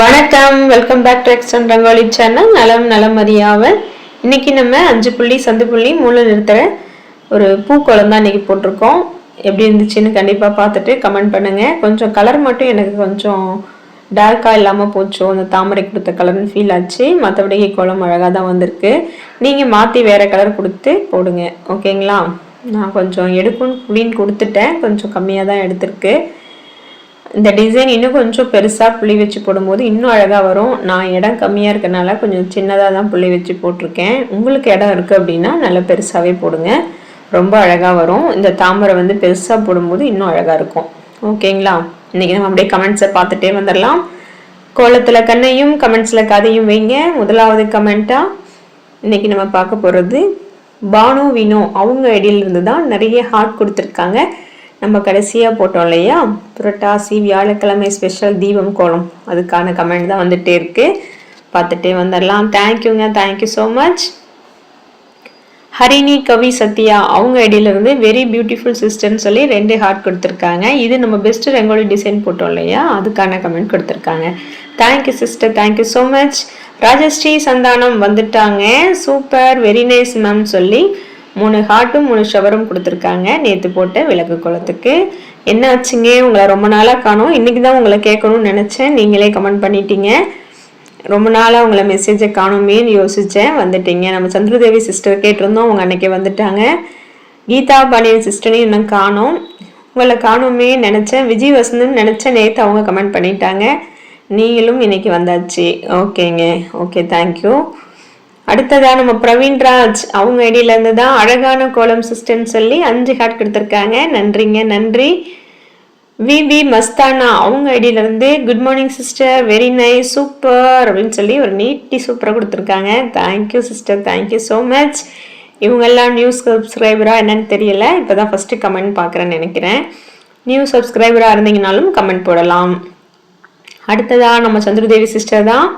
வணக்கம். Welcome back to எக்ஸ்டன் rangoli channel நலம் நலம் அறியாவல் இன்னைக்கு நம்ம அஞ்சு புள்ளி சந்து புள்ளி மூளை நிறுத்துற ஒரு பூக்கோளம் தான் இன்னைக்கு போட்டிருக்கோம். எப்படி இருந்துச்சுன்னு கண்டிப்பாக பார்த்துட்டு கமெண்ட் பண்ணுங்கள் கொஞ்சம் கலர் மட்டும் எனக்கு கொஞ்சம் டார்க்காக இல்லாமல் போச்சோ. அந்த தாமரை கொடுத்த கலர்னு ஃபீல் ஆச்சு. மற்றபடி கோலம் அழகாக தான் வந்திருக்கு. நீங்கள் மாற்றி வேறு கலர் கொடுத்து போடுங்க. ஓகேங்களா நான் கொஞ்சம் எடுக்கும் அப்படின்னு கொடுத்துட்டேன். கொஞ்சம் கம்மியாக தான் எடுத்திருக்கு. இந்த டிசைன் இன்னும் கொஞ்சம் பெருசாக புள்ளி வச்சு போடும்போது இன்னும் அழகாக வரும். நான் இடம் கம்மியாக இருக்கனால கொஞ்சம் சின்னதாக தான் புள்ளி வச்சு போட்டிருக்கேன். உங்களுக்கு இடம் இருக்குது அப்படின்னா நல்லா பெருசாகவே போடுங்க. ரொம்ப அழகாக வரும். இந்த தாமரை வந்து பெருசாக போடும்போது இன்னும் அழகாக இருக்கும். ஓகேங்களா? இன்றைக்கி நம்ம அப்படியே கமெண்ட்ஸை பார்த்துட்டே வந்துடலாம். கோலத்தில் கண்ணையும் கமெண்ட்ஸில் கதையும் வைங்க. முதலாவது கமெண்ட்டாக இன்றைக்கி நம்ம பார்க்க போகிறது பானு வினோ. அவங்க ஐடியிலிருந்து தான் நிறைய ஹார்ட் கொடுத்துருக்காங்க. நம்ம கடைசியாக போட்டோம் இல்லையா? புரட்டாசி வியாழக்கிழமை ஸ்பெஷல் தீபம் கோலம். அதுக்கான கமெண்ட் தான் வந்துகிட்டே இருக்குது பார்த்துட்டே வந்துடலாம். தேங்க்யூங்க thank you so much Harini Kavi Sathya அவங்க ஐடியிலிருந்து வெரி பியூட்டிஃபுல் சிஸ்டர்னு சொல்லி ரெண்டு ஹார்ட் கொடுத்துருக்காங்க. இது நம்ம பெஸ்ட் ரெங்கோலி டிசைன் போட்டோம் இல்லையா? அதுக்கான கமெண்ட் கொடுத்துருக்காங்க. Thank you sister thank you so much Rajashree Santhanam வந்துட்டாங்க. சூப்பர் வெரி நைஸ் மேம் சொல்லி மூணு ஹார்ட்டும் மூணு ஷவரும் கொடுத்துருக்காங்க. நேற்று போட்ட விளக்கு குளத்துக்கு. என்ன ஆச்சுங்க உங்களை ரொம்ப நாளாக காணும். இன்றைக்கி தான் உங்களை கேட்கணும்னு நினச்சேன். நீங்களே கமெண்ட் பண்ணிட்டீங்க. ரொம்ப நாளாக உங்களை மெசேஜை காணுமேன்னு யோசித்தேன் வந்துட்டீங்க. நம்ம சந்திரதேவி சிஸ்டர் கேட்டிருந்தோம். அவங்க அன்னைக்கு வந்துட்டாங்க. கீதா பாண்டியன் சிஸ்டரையும் இன்னும் காணும். உங்களை காணுமே நினச்சேன். விஜய் வசந்தன் நினச்சேன். நேற்று அவங்க கமெண்ட் பண்ணிட்டாங்க. நீங்களும் இன்னைக்கு வந்தாச்சு. ஓகேங்க. ஓகே தேங்க்யூ அடுத்ததாக நம்ம பிரவீன்ராஜ் அவங்க ஐடியிலேருந்து தான் அழகான கோலம் சிஸ்டம்னு சொல்லி அஞ்சு ஹார்ட் கொடுத்துருக்காங்க. நன்றிங்க நன்றி. விபி மஸ்தானா அவங்க ஐடியிலேருந்து good morning sister very nice super அப்படின்னு சொல்லி ஒரு நீட்டி சூப்பராக கொடுத்துருக்காங்க. Thank you sister thank you so much இவங்கெல்லாம் நியூ சப்ஸ்கிரைபராக என்னன்னு தெரியல. இப்போ தான் ஃபஸ்ட்டு கமெண்ட் பார்க்குறேன்னு நினைக்கிறேன். நியூ சப்ஸ்கிரைபராக இருந்தீங்கனாலும் கமெண்ட் போடலாம். அடுத்ததா நம்ம சந்திரதேவி சிஸ்டர் தான்.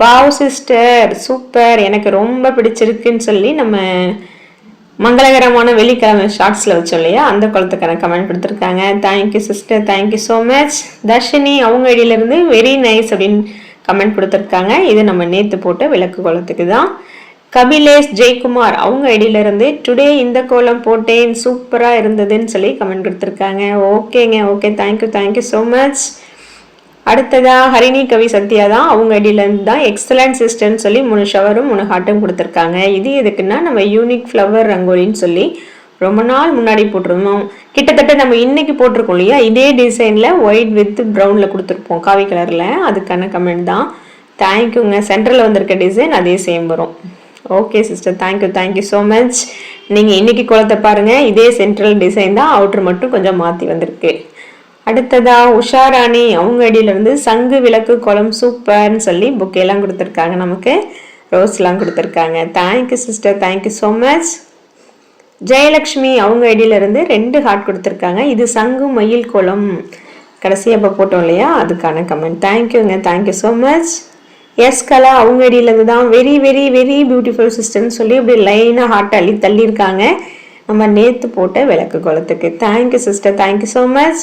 வாவ் சிஸ்டர் சூப்பர் எனக்கு ரொம்ப பிடிச்சிருக்குன்னு சொல்லி நம்ம மங்களகரமான வெள்ளிக்கிழமை ஷார்ட்ஸில் வச்சோம் இல்லையா? அந்த குளத்துக்கான கமெண்ட் கொடுத்துருக்காங்க. Thank you sister thank you so much Dharshini அவங்க ஐடியிலேருந்து வெரி நைஸ் அப்படின்னு கமெண்ட் கொடுத்துருக்காங்க. இது நம்ம நேற்று போட்ட விளக்கு குளத்துக்கு தான். கபிலேஷ் ஜெயக்குமார் அவங்க ஐடியிலேருந்து டுடே இந்த கோலம் போட்டேன். சூப்பராக இருந்ததுன்னு சொல்லி கமெண்ட் கொடுத்துருக்காங்க. ஓகேங்க okay thank you thank you so much அடுத்ததா ஹரிணி கவி சத்யா தான் அவங்க அடியிலேருந்து தான் எக்ஸலன்ட் சிஸ்டர்னு சொல்லி மூணு ஷவரும் மூணு ஹாட்டும் கொடுத்துருக்காங்க. இது எதுக்குன்னா நம்ம யூனிக் ஃப்ளவர் ரங்கோலின்னு சொல்லி ரொம்ப நாள் முன்னாடி போட்டிருந்தோம். கிட்டத்தட்ட நம்ம இன்னைக்கு போட்டிருக்கோம் இல்லையா? இதே டிசைனில் ஒயிட் வித் ப்ரௌனில் கொடுத்துருப்போம் காவி கலரில் அதுக்கான கமெண்ட் தான். தேங்க்யூங்க சென்டரில் வந்திருக்க டிசைன் அதே சேம் வரும். Okay sister thank you thank you so much நீங்கள் இன்னைக்கு குளத்தை பாருங்கள் இதே சென்ட்ரல் டிசைன் தான். அவுட்ரு மட்டும் கொஞ்சம் மாற்றி வந்திருக்கு. அடுத்ததா உஷாராணி அவங்க அடியிலேருந்து சங்கு விளக்கு குளம் சூப்பர்னு சொல்லி புக்கெல்லாம் கொடுத்துருக்காங்க நமக்கு. ரோஸ்லாம் கொடுத்துருக்காங்க. Thank you sister thank you so much Jayalakshmi அவங்க ஐடியிலேருந்து ரெண்டு ஹார்ட் கொடுத்துருக்காங்க. இது சங்கு மயில் குளம். கடைசியாக இப்போ போட்டோம் இல்லையா? அதுக்கான கமெண்ட் தேங்க்யூங்க thank you so much yes Kala அவங்க ஐடியிலேருந்து தான் வெரி வெரி வெரி பியூட்டிஃபுல் சிஸ்டர்னு சொல்லி இப்படி லைனாக ஹார்ட் அள்ளி தள்ளியிருக்காங்க. நம்ம நேற்று போட்ட விளக்கு குளத்துக்கு. Thank you sister thank you so much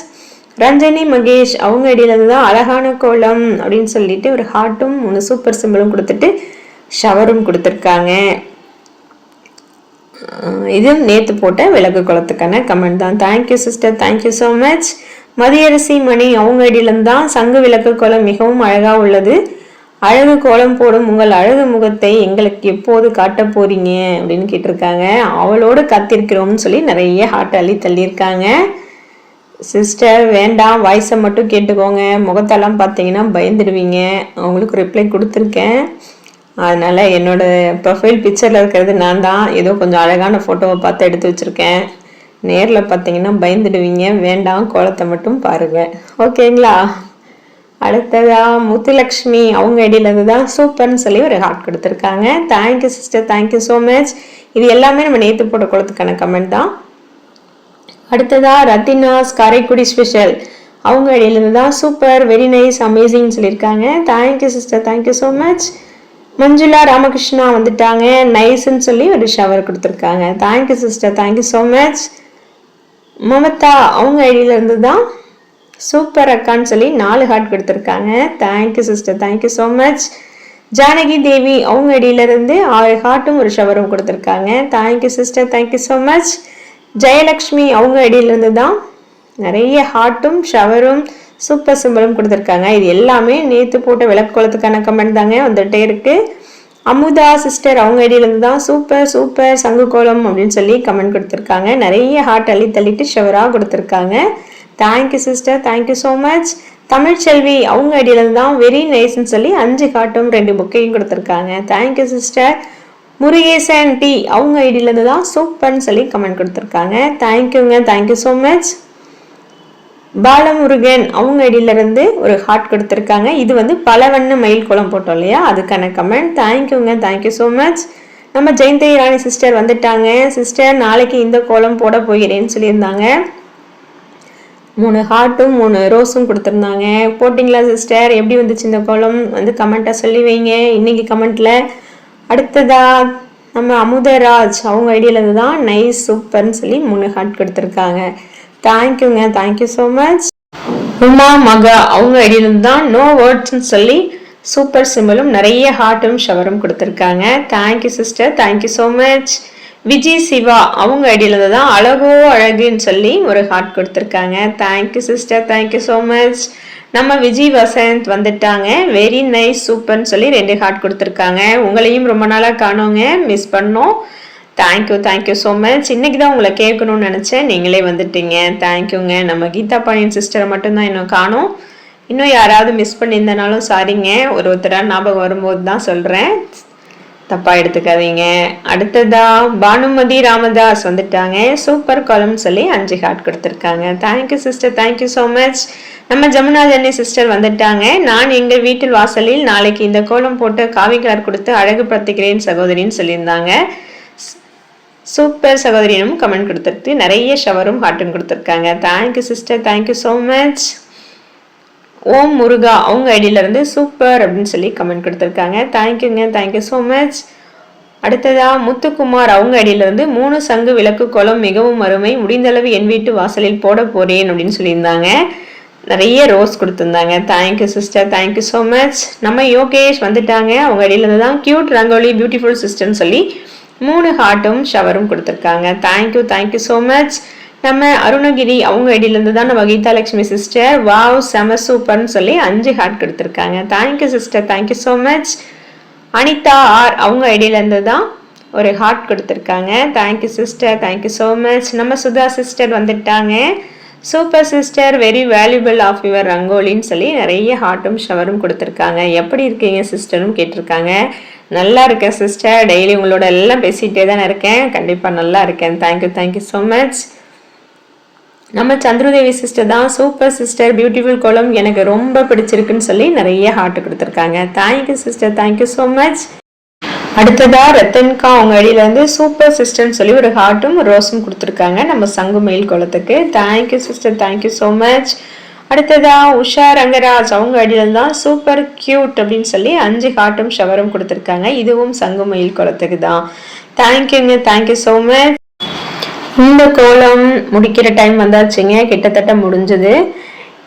Ranjani Mahesh அவங்க இடையிலேருந்து தான் அழகான கோலம் அப்படின்னு சொல்லிட்டு ஒரு ஹார்ட்டும் மூணு சூப்பர் சிம்பிளும் கொடுத்துட்டு ஷவரும் கொடுத்துருக்காங்க. இதுவும் நேற்று போட்ட விலகு குளத்துக்கான கமெண்ட் தான். Thank you sister thank you so much Mathiyarasi Mani அவங்க இடையிலிருந்து தான் சங்கு விளக்கு கோலம் மிகவும் அழகாக உள்ளது. அழகு கோலம் போடும் உங்கள் அழகு முகத்தை எங்களுக்கு எப்போது காட்ட போறீங்க அப்படின்னு கேட்டிருக்காங்க. அவளோடு காத்திருக்கிறோம்னு சொல்லி நிறைய ஹார்ட் அள்ளி தள்ளியிருக்காங்க. சிஸ்டர் வேண்டாம் வாய்ஸை மட்டும் கேட்டுக்கோங்க. முகத்தெல்லாம் பார்த்தீங்கன்னா பயந்துடுவீங்க. அவங்களுக்கு ரிப்ளை கொடுத்துருக்கேன். அதனால் என்னோடய ப்ரொஃபைல் பிக்சரில் இருக்கிறது நான் தான். ஏதோ கொஞ்சம் அழகான ஃபோட்டோவை பார்த்து எடுத்து வச்சுருக்கேன். நேரில் பார்த்தீங்கன்னா பயந்துடுவீங்க. வேண்டாம் கோலத்தை மட்டும் பாருங்கள் ஓகேங்களா? அடுத்ததா முத்துலக்ஷ்மி. அவங்க ஐடியிலேருந்து தான் சூப்பர்னு சொல்லி ஒரு ஹார்ட் கொடுத்துருக்காங்க. Thank you sister thank you so much இது எல்லாமே நம்ம நேற்று போட்ட குளத்துக்கான கமெண்ட் தான். அடுத்ததா ரத்தினாஸ் காரைக்குடி ஸ்பெஷல் அவங்க இடையிலேருந்து தான் சூப்பர் வெரி நைஸ் அமேசிங் சொல்லியிருக்காங்க thank you sister thank you so much Manjula Ramakrishna வந்துட்டாங்க. நைஸ்ன்னு சொல்லி ஒரு ஷவர் கொடுத்துருக்காங்க. Thank you sister thank you so much Mamata அவங்க ஐடியிலேருந்து தான் சூப்பர் அக்கான்னு சொல்லி நாலு ஹார்ட் கொடுத்துருக்காங்க. Thank you sister thank you so much Janaki Devi அவங்க ஐடியிலேருந்து ஆறு ஹார்ட்டும் ஒரு ஷவரும் கொடுத்துருக்காங்க. Thank you sister thank you so much Jayalakshmi அவங்க இடையிலேருந்து தான் நிறைய ஹார்ட்டும் ஷவரும் சூப்பர் சிம்பிளும் கொடுத்துருக்காங்க. இது எல்லாமே நேற்று போட்ட விளக்குளத்துக்கான கமெண்ட் தாங்க வந்துகிட்டே இருக்குது அமுதா சிஸ்டர் அவங்க ஐடியிலேருந்து தான் சூப்பர் சூப்பர் சங்குகோலம் அப்படின்னு சொல்லி கமெண்ட் கொடுத்துருக்காங்க. நிறைய ஹார்ட் அள்ளி தள்ளிட்டு ஷவராக கொடுத்துருக்காங்க. Thank you sister thank you so much Tamilselvi அவங்க ஐடியிலேருந்து தான் வெரி நைஸ்ன்னு சொல்லி அஞ்சு காட்டும் ரெண்டு புக்கையும் கொடுத்துருக்காங்க. தேங்க்யூ சிஸ்டர் முருகேசன் டி அவங்க ஐடியிலேருந்து தான் சூப்பர்னு சொல்லி கமெண்ட் கொடுத்துருக்காங்க. தேங்க்யூங்க தேங்க்யூ ஸோ மச் பாலமுருகன் அவங்க ஐடியிலேருந்து ஒரு ஹார்ட் கொடுத்துருக்காங்க. இது வந்து பல வண்ண மயில் குளம் போட்டோம் இல்லையா? அதுக்கான கமெண்ட் தேங்க்யூங்க தேங்க்யூ ஸோ மச் நம்ம ஜெயந்தி ராணி சிஸ்டர் வந்துட்டாங்க. சிஸ்டர் நாளைக்கு இந்த கோலம் போட போகிறேன்னு சொல்லியிருந்தாங்க. மூணு ஹார்ட்டும் மூணு ரோஸும் கொடுத்துருந்தாங்க. போட்டிங்களா சிஸ்டர் எப்படி வந்துச்சு இந்த கோலம்? வந்து கமெண்ட்டாக சொல்லி வைங்க. இன்னைக்கு கமெண்ட்டில் அடுத்ததா நம்ம அமுதராஜ் அவங்க ஐடியிலேருந்து தான் நைஸ் சூப்பர்னு சொல்லி மூணு ஹார்ட் கொடுத்துருக்காங்க. தேங்க்யூங்க தேங்க்யூ ஸோ மச் உமா மகா அவங்க ஐடியிலிருந்து தான் நோ வேர்ட்ஸ்ன்னு சொல்லி சூப்பர் சிம்பிளும் நிறைய ஹார்ட்டும் ஷவரும் கொடுத்துருக்காங்க. Thank you sister thank you so much Vijay Siva அவங்க ஐடியில தான் அழகோ அழகுன்னு சொல்லி ஒரு ஹார்ட் கொடுத்துருக்காங்க. Thank you sister thank you so much நம்ம விஜய் வசந்த் வந்துட்டாங்க. வெரி நைஸ் சூப்பர்னு சொல்லி ரெண்டு ஹார்ட் கொடுத்துருக்காங்க. உங்களையும் ரொம்ப நாளாக காணோங்க. மிஸ் பண்ணோம். Thank you thank you so much இன்னைக்கு தான் உங்களை கேட்கணும்னு நினச்சேன். நீங்களே வந்துட்டீங்க. தேங்க்யூங்க நம்ம கீதா பாண்டியன் சிஸ்டரை மட்டும்தான் இன்னும் காணும். இன்னும் யாராவது மிஸ் பண்ணியிருந்தனாலும் சாரிங்க ஒரு ஒருத்தராக ஞாபகம் வரும்போது தான் சொல்கிறேன் தப்பாக எடுத்துக்காதீங்க. அடுத்ததா பானுமதி ராமதாஸ் வந்துட்டாங்க. சூப்பர் காலம்னு சொல்லி அஞ்சு ஹார்ட் கொடுத்துருக்காங்க. Thank you sister thank you so much நம்ம ஜமுனா சிஸ்டர் வந்துட்டாங்க. நான் எங்கள் வீட்டில் வாசலில் நாளைக்கு இந்த கோலம் போட்டு காவி கலர் கொடுத்து அழகுபடுத்திக்கிறேன் சகோதரின்னு சொல்லியிருந்தாங்க. சூப்பர் சகோதரினும் கமெண்ட் கொடுத்துருக்கு. நிறைய ஷவரும் ஹார்ட்டும் கொடுத்துருக்காங்க. Thank you sister thank you so much Om Muruga அவங்க ஐடியிலேருந்து சூப்பர் அப்படின்னு சொல்லி கமெண்ட் கொடுத்துருக்காங்க. தேங்க்யூங்க தேங்க்யூ ஸோ மச் அடுத்ததா முத்துக்குமார் அவங்க அடியிலிருந்து மூணு சங்கு விளக்கு குளம் மிகவும் அருமை. முடிந்தளவு என் வீட்டு வாசலில் போட போறேன் அப்படின்னு சொல்லியிருந்தாங்க. நிறைய ரோஸ் கொடுத்துருந்தாங்க. Thank you sister thank you so much நம்ம யோகேஷ் வந்துட்டாங்க. அவங்க இடையிலேருந்து தான் கியூட் ரங்கோலி பியூட்டிஃபுல் சிஸ்டர்னு சொல்லி மூணு ஹார்ட்டும் ஷவரும் கொடுத்துருக்காங்க. தேங்க்யூ தேங்க்யூ ஸோ மச் நம்ம அருணகிரி அவங்க ஐடியிலேருந்து தான் நம்ம கீதாலட்சுமி சிஸ்டர் வாவ் செம சூப்பர்னு சொல்லி அஞ்சு ஹார்ட் கொடுத்துருக்காங்க. Thank you sister thank you so much Anitha R அவங்க ஐடியிலேருந்து தான் ஒரு ஹார்ட் கொடுத்துருக்காங்க. Thank you sister thank you so much நம்ம சுதா சிஸ்டர் வந்துட்டாங்க. Super sister very valuable of your ரங்கோலின்னு சொல்லி நிறைய ஹார்ட்டும் ஷவரும் கொடுத்துருக்காங்க. எப்படி இருக்கீங்க சிஸ்டரும் கேட்டிருக்காங்க. நல்லா இருக்கேன் சிஸ்டர் டெய்லி உங்களோட எல்லாம் பேசிகிட்டே தானே இருக்கேன். கண்டிப்பாக நல்லா இருக்கேன். தேங்க்யூ தேங்க்யூ ஸோ மச் நம்ம சந்திரதேவி சிஸ்டர் தான். சூப்பர் சிஸ்டர் பியூட்டிஃபுல் கோலம் எனக்கு ரொம்ப பிடிச்சிருக்குன்னு சொல்லி நிறைய ஹார்ட் கொடுத்துருக்காங்க. Thank you sister thank you so much அடுத்ததா ரத்தன்கா அவங்க அடியிலேருந்து சூப்பர் சிஸ்டர்னு சொல்லி ஒரு ஹார்ட்டும் ரோஸும் கொடுத்துருக்காங்க. நம்ம சங்கு மயில் குளத்துக்கு thank you sister thank you so much அடுத்ததா உஷா ரங்கராஜ். அவங்க அடியில் தான் சூப்பர் கியூட் அப்படின்னு சொல்லி அஞ்சு ஹார்ட்டும் ஷவரும் கொடுத்துருக்காங்க. இதுவும் சங்கு மயில் குளத்துக்கு தான். தேங்க்யூங்க தேங்க்யூ ஸோ மச் இந்த கோலம் முடிக்கிற டைம் வந்தாச்சுங்க. கிட்டத்தட்ட முடிஞ்சது.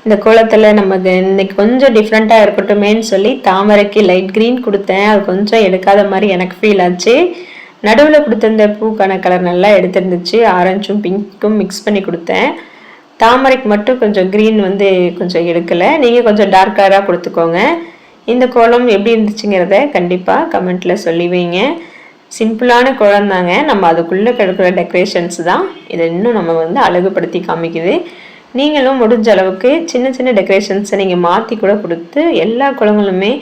இந்த கோலத்தில் நமக்கு இன்னைக்கு கொஞ்சம் டிஃப்ரெண்ட்டாக இருக்கட்டுமேன்னு சொல்லி தாமரைக்கு லைட் க்ரீன் கொடுத்தேன். அது கொஞ்சம் எடுக்காத மாதிரி எனக்கு ஃபீல் ஆச்சு. நடுவில் கொடுத்துருந்த பூக்கான கலர் நல்லா எடுத்துருந்துச்சு. ஆரஞ்சும் பிங்க்கும் மிக்ஸ் பண்ணி கொடுத்தேன். தாமரைக்கு மட்டும் கொஞ்சம் க்ரீன் வந்து கொஞ்சம் எடுக்கலை. நீங்கள் கொஞ்சம் டார்க்கராக கொடுத்துக்கோங்க. இந்த கோலம் எப்படி இருந்துச்சுங்கிறத கண்டிப்பாக கமெண்ட்டில் சொல்லி வைங்க. சிம்பிளான குழந்தாங்க நம்ம அதுக்குள்ளே கிடக்கிற டெக்கரேஷன்ஸ் தான். இதை இன்னும் நம்ம வந்து அழகுபடுத்தி காமிக்குது. நீங்களும் முடிஞ்ச அளவுக்கு சின்ன சின்ன டெக்கரேஷன்ஸை நீங்கள் மாற்றி கூட கொடுத்து எல்லா குளங்களுமே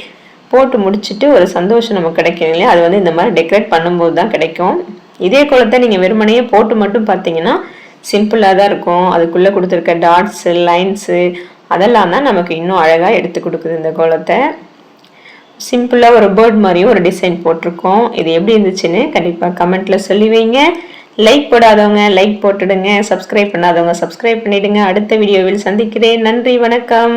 போட்டு முடிச்சுட்டு ஒரு சந்தோஷம் நமக்கு கிடைக்கும் இல்லையா? அது வந்து இந்த மாதிரி டெக்கரேட் பண்ணும்போது தான் கிடைக்கும். இதே குளத்தை நீங்கள் வெறுமனையே போட்டு மட்டும் பார்த்தீங்கன்னா சிம்பிளாக தான் இருக்கும். அதுக்குள்ளே கொடுத்துருக்க டாட்ஸு லைன்ஸு அதெல்லாம் தான் நமக்கு இன்னும் அழகாக எடுத்து கொடுக்குது இந்த கோலத்தை சிம்பிளாக ஒரு பேர்ட் மாதிரியும் ஒரு டிசைன் போட்டிருக்கோம். இது எப்படி இருந்துச்சுன்னு கண்டிப்பாக கமெண்ட்டில் சொல்லி வைங்க லைக் போடாதவங்க லைக் போட்டுடுங்க. சப்ஸ்கிரைப் பண்ணாதவங்க சப்ஸ்கிரைப் பண்ணிடுங்க. அடுத்த வீடியோவில் சந்திக்கிறேன். நன்றி வணக்கம்.